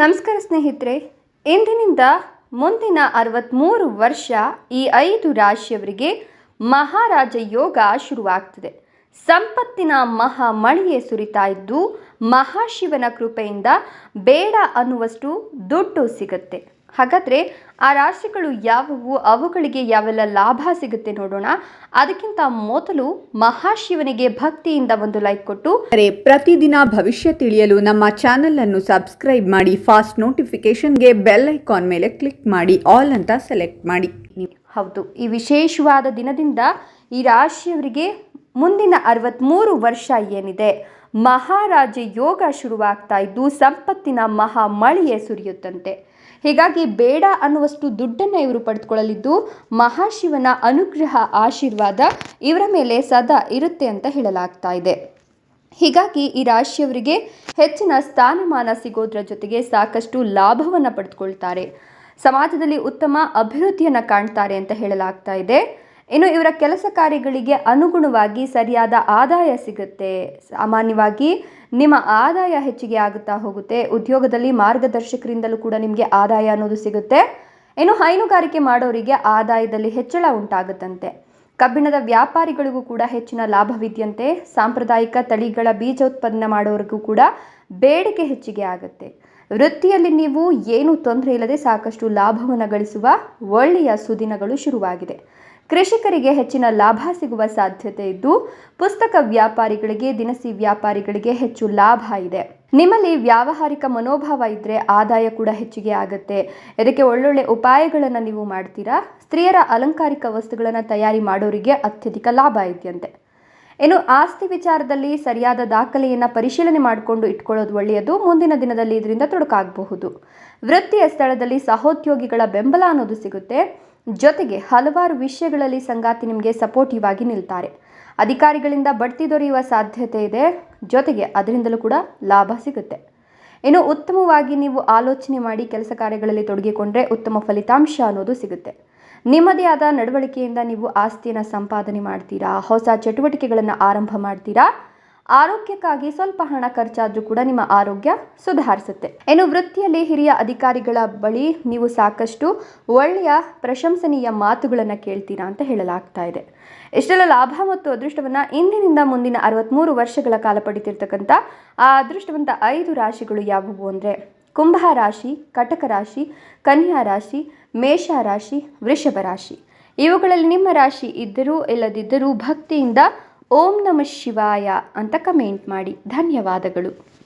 ನಮಸ್ಕಾರ ಸ್ನೇಹಿತರೆ, ಇಂದಿನಿಂದ ಮುಂದಿನ ಅರವತ್ತ್ಮೂರು ವರ್ಷ ಈ ಐದು ರಾಶಿಯವರಿಗೆ ಮಹಾರಾಜ ಯೋಗ ಶುರುವಾಗ್ತದೆ. ಸಂಪತ್ತಿನ ಮಹಾ ಮಳೆಯೇ ಸುರಿತಾ ಇದ್ದು ಮಹಾಶಿವನ ಕೃಪೆಯಿಂದ ಬೇಡ ಅನ್ನುವಷ್ಟು ದುಡ್ಡು ಸಿಗುತ್ತೆ. ಹಾಗಾದರೆ ಆ ರಾಶಿಗಳು ಯಾವುವು? ಅವುಗಳಿಗೆ ಯಾವೆಲ್ಲ ಲಾಭ ಸಿಗುತ್ತೆ ನೋಡೋಣ. ಅದಕ್ಕಿಂತ ಮೊದಲು ಮಹಾಶಿವನಿಗೆ ಭಕ್ತಿಯಿಂದ ಒಂದು ಲೈಕ್ ಕೊಟ್ಟು. ಅರೆ ಪ್ರತಿದಿನ ಭವಿಷ್ಯ ತಿಳಿಯಲು ನಮ್ಮ ಚಾನೆಲ್ ಅನ್ನು ಸಬ್ಸ್ಕ್ರೈಬ್ ಮಾಡಿ ಫಾಸ್ಟ್ ನೋಟಿಫಿಕೇಶನ್ಗೆ ಬೆಲ್ ಐಕಾನ್ ಮೇಲೆ ಕ್ಲಿಕ್ ಮಾಡಿ ಆಲ್ ಅಂತ ಸೆಲೆಕ್ಟ್ ಮಾಡಿ. ಹೌದು ಈ ವಿಶೇಷವಾದ ದಿನದಿಂದ ಈ ರಾಶಿಯವರಿಗೆ ಮುಂದಿನ ಅರವತ್ತ್ಮೂರು ವರ್ಷ ಏನಿದೆ? ಮಹಾರಾಜ ಯೋಗ ಶುರುವಾಗ್ತಾ ಇದ್ದು ಸಂಪತ್ತಿನ ಮಹಾ ಮಳೆಯೇ ಸುರಿಯುತ್ತಂತೆ. ಹೀಗಾಗಿ ಬೇಡ ಅನ್ನುವಷ್ಟು ದುಡ್ಡನ್ನು ಇವರು ಪಡೆದುಕೊಳ್ಳಲಿದ್ದು ಮಹಾಶಿವನ ಅನುಗ್ರಹ ಆಶೀರ್ವಾದ ಇವರ ಮೇಲೆ ಸದಾ ಇರುತ್ತೆ ಅಂತ ಹೇಳಲಾಗ್ತಾ ಇದೆ. ಹೀಗಾಗಿ ಈ ರಾಶಿಯವರಿಗೆ ಹೆಚ್ಚಿನ ಸ್ಥಾನಮಾನ ಸಿಗೋದ್ರ ಜೊತೆಗೆ ಸಾಕಷ್ಟು ಲಾಭವನ್ನು ಪಡೆದುಕೊಳ್ತಾರೆ ಸಮಾಜದಲ್ಲಿ ಉತ್ತಮ ಅಭಿವೃದ್ಧಿಯನ್ನು ಕಾಣ್ತಾರೆ ಅಂತ ಹೇಳಲಾಗ್ತಾ ಇದೆ. ಇನ್ನು ಇವರ ಕೆಲಸ ಕಾರ್ಯಗಳಿಗೆ ಅನುಗುಣವಾಗಿ ಸರಿಯಾದ ಆದಾಯ ಸಿಗುತ್ತೆ. ಸಾಮಾನ್ಯವಾಗಿ ನಿಮ್ಮ ಆದಾಯ ಹೆಚ್ಚಿಗೆ ಆಗುತ್ತಾ ಹೋಗುತ್ತೆ. ಉದ್ಯೋಗದಲ್ಲಿ ಮಾರ್ಗದರ್ಶಕರಿಂದಲೂ ಕೂಡ ನಿಮಗೆ ಆದಾಯ ಅನ್ನೋದು ಸಿಗುತ್ತೆ. ಇನ್ನು ಹೈನುಗಾರಿಕೆ ಮಾಡೋರಿಗೆ ಆದಾಯದಲ್ಲಿ ಹೆಚ್ಚಳ ಉಂಟಾಗುತ್ತಂತೆ. ಕಬ್ಬಿಣದ ವ್ಯಾಪಾರಿಗಳಿಗೂ ಕೂಡ ಹೆಚ್ಚಿನ ಲಾಭವಿದೆಯಂತೆ. ಸಾಂಪ್ರದಾಯಿಕ ತಳಿಗಳ ಬೀಜೋತ್ಪನ್ನ ಮಾಡೋರಿಗೂ ಕೂಡ ಬೇಡಿಕೆ ಹೆಚ್ಚಿಗೆ ಆಗುತ್ತೆ. ವೃತ್ತಿಯಲ್ಲಿ ನೀವು ಏನೂ ತೊಂದರೆ ಇಲ್ಲದೆ ಸಾಕಷ್ಟು ಲಾಭವನ್ನು ಗಳಿಸುವ ಒಳ್ಳೆಯ ಸುದಿನಗಳು ಶುರುವಾಗಿದೆ. ಕೃಷಿಕರಿಗೆ ಹೆಚ್ಚಿನ ಲಾಭ ಸಿಗುವ ಸಾಧ್ಯತೆ ಇದ್ದು, ಪುಸ್ತಕ ವ್ಯಾಪಾರಿಗಳಿಗೆ ದಿನಸಿ ವ್ಯಾಪಾರಿಗಳಿಗೆ ಹೆಚ್ಚು ಲಾಭ ಇದೆ. ನಿಮ್ಮಲ್ಲಿ ವ್ಯಾವಹಾರಿಕ ಮನೋಭಾವ ಇದ್ದರೆ ಆದಾಯ ಕೂಡ ಹೆಚ್ಚಿಗೆ ಆಗುತ್ತೆ. ಇದಕ್ಕೆ ಒಳ್ಳೊಳ್ಳೆ ಉಪಾಯಗಳನ್ನು ನೀವು ಮಾಡ್ತೀರಾ? ಸ್ತ್ರೀಯರ ಅಲಂಕಾರಿಕ ವಸ್ತುಗಳನ್ನು ತಯಾರಿ ಮಾಡೋರಿಗೆ ಅತ್ಯಧಿಕ ಲಾಭ ಇದೆಯಂತೆ. ಇನ್ನು ಆಸ್ತಿ ವಿಚಾರದಲ್ಲಿ ಸರಿಯಾದ ದಾಖಲೆಯನ್ನು ಪರಿಶೀಲನೆ ಮಾಡಿಕೊಂಡು ಇಟ್ಕೊಳ್ಳೋದು ಒಳ್ಳೆಯದು. ಮುಂದಿನ ದಿನದಲ್ಲಿ ಇದರಿಂದ ತೊಡಕಾಗಬಹುದು. ವೃತ್ತಿಯ ಸ್ಥಳದಲ್ಲಿ ಸಹೋದ್ಯೋಗಿಗಳ ಬೆಂಬಲ ಅನ್ನೋದು ಸಿಗುತ್ತೆ. ಜೊತೆಗೆ ಹಲವಾರು ವಿಷಯಗಳಲ್ಲಿ ಸಂಗಾತಿ ನಿಮಗೆ ಸಪೋರ್ಟಿವ್ ಆಗಿ ನಿಲ್ತಾರೆ. ಅಧಿಕಾರಿಗಳಿಂದ ಬಡ್ತಿ ದೊರೆಯುವ ಸಾಧ್ಯತೆ ಇದೆ. ಜೊತೆಗೆ ಅದರಿಂದಲೂ ಕೂಡ ಲಾಭ ಸಿಗುತ್ತೆ. ಇನ್ನು ಉತ್ತಮವಾಗಿ ನೀವು ಆಲೋಚನೆ ಮಾಡಿ ಕೆಲಸ ಕಾರ್ಯಗಳಲ್ಲಿ ತೊಡಗಿಕೊಂಡ್ರೆ ಉತ್ತಮ ಫಲಿತಾಂಶ ಅನ್ನೋದು ಸಿಗುತ್ತೆ. ನಿಮ್ಮದೇ ಆದ ನಡವಳಿಕೆಯಿಂದ ನೀವು ಆಸ್ತಿಯನ್ನು ಸಂಪಾದನೆ ಮಾಡ್ತೀರಾ? ಹೊಸ ಚಟುವಟಿಕೆಗಳನ್ನು ಆರಂಭ ಮಾಡ್ತೀರಾ? ಆರೋಗ್ಯಕ್ಕಾಗಿ ಸ್ವಲ್ಪ ಹಣ ಖರ್ಚಾದರೂ ಕೂಡ ನಿಮ್ಮ ಆರೋಗ್ಯ ಸುಧಾರಿಸುತ್ತೆ. ಇನ್ನು ವೃತ್ತಿಯಲ್ಲಿ ಹಿರಿಯ ಅಧಿಕಾರಿಗಳ ಬಳಿ ನೀವು ಸಾಕಷ್ಟು ಒಳ್ಳೆಯ ಪ್ರಶಂಸನೀಯ ಮಾತುಗಳನ್ನು ಕೇಳ್ತೀರಾ ಅಂತ ಹೇಳಲಾಗ್ತಾ ಇದೆ. ಇಷ್ಟೆಲ್ಲ ಲಾಭ ಮತ್ತು ಅದೃಷ್ಟವನ್ನು ಇಂದಿನಿಂದ ಮುಂದಿನ ಅರವತ್ತ್ಮೂರು ವರ್ಷಗಳ ಕಾಲ ಪಡಿತಿರ್ತಕ್ಕಂಥ ಆ ಅದೃಷ್ಟವಂತ ಐದು ರಾಶಿಗಳು ಯಾವುವು ಅಂದರೆ ಕುಂಭ ರಾಶಿ, ಕಟಕ ರಾಶಿ, ಕನ್ಯಾ ರಾಶಿ, ಮೇಷ ರಾಶಿ, ವೃಷಭ ರಾಶಿ. ಇವುಗಳಲ್ಲಿ ನಿಮ್ಮ ರಾಶಿ ಇದ್ದರೂ ಇಲ್ಲದಿದ್ದರೂ ಭಕ್ತಿಯಿಂದ ಓಂ ನಮ ಶಿವಾಯ ಅಂತ ಕಮೆಂಟ್ ಮಾಡಿ. ಧನ್ಯವಾದಗಳು.